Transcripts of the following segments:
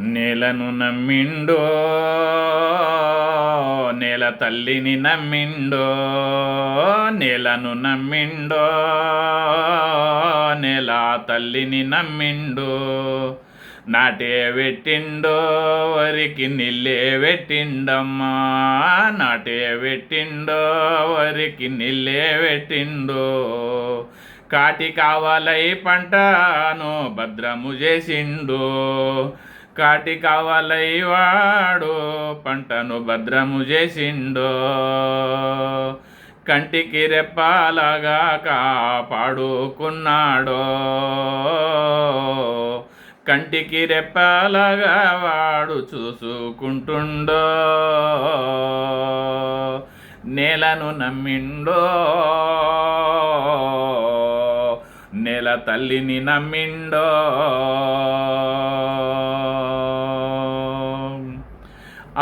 నేలను నమ్మిండో నేల తల్లిని నమ్మిండో నేలను నమ్మిండో నేల తల్లిని నమ్మిండో నాటే పెట్టిండో వరికి నిల్లే పెట్టిండమ్మా నాటే పెట్టిండో వరికి నిల్లే పెట్టిండో. కాటి కావాలై పంటను భద్రము చేసిండు కాటి కావాలై వాడు పంటను భద్రము చేసిండో. కంటికి రెప్పాలగా కాపాడుకున్నాడో. కంటికి రెప్పాలగా వాడు చూసుకుంటుండో. నేలను నమ్మిండో. నేల తల్లిని నమ్మిండో.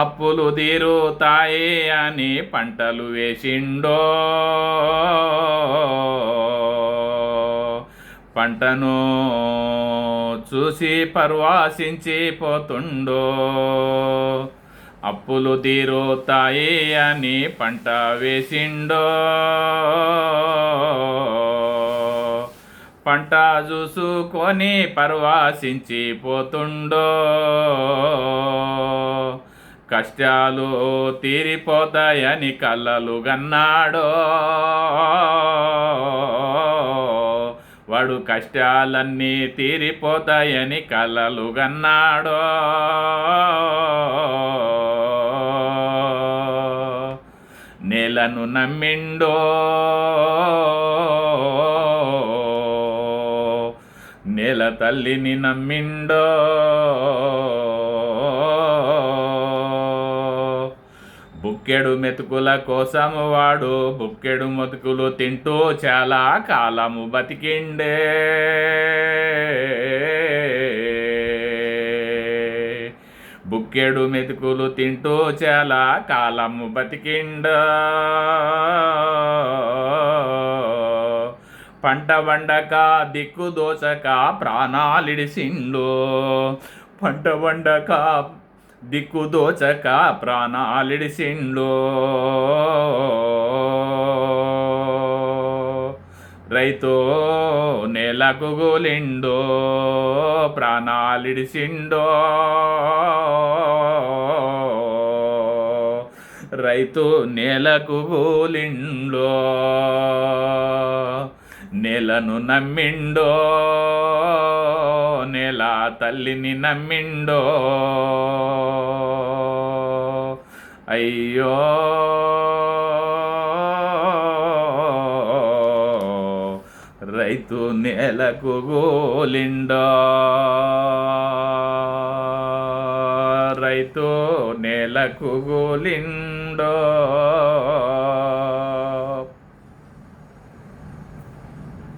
అప్పులు తీరుతాయే అని పంటలు వేసిండో. పంటను చూసి పర్వాసించి పోతుండో. అప్పులు తీరుతాయి అని పంట వేసిండో. పంట చూసుకొని పరవాసించి పోతుండో. కష్టాలు తీరిపోతాయని కళ్ళలు గన్నాడో. వాడు కష్టాలన్నీ తీరిపోతాయని కలలు గన్నాడో. నేలను నమ్మిండో. నేల తల్లిని నమ్మిండో. బుక్కెడు మెతుకుల కోసము వాడు బుక్కెడు మెతుకులు తింటూ చాలా కాలము బతికిండే. బుక్కెడు మెతుకులు తింటూ చాలా కాలము బతికిండా. పంట వండక దిక్కు దోచక ప్రాణాలిడిసిండు. పంట వండక దిక్కు దోచక ప్రాణాలిడిసిండు. రైతు నేలకు గోలిండో ప్రాణాలిడిసిండో. రైతు నేలకు గోలిండో. నేలను నమ్మిండో నేల తల్లిని నమ్మిండో. అయ్యో రైతు నేలకు గోలిండో. రైతు నేలకు గోలిండో.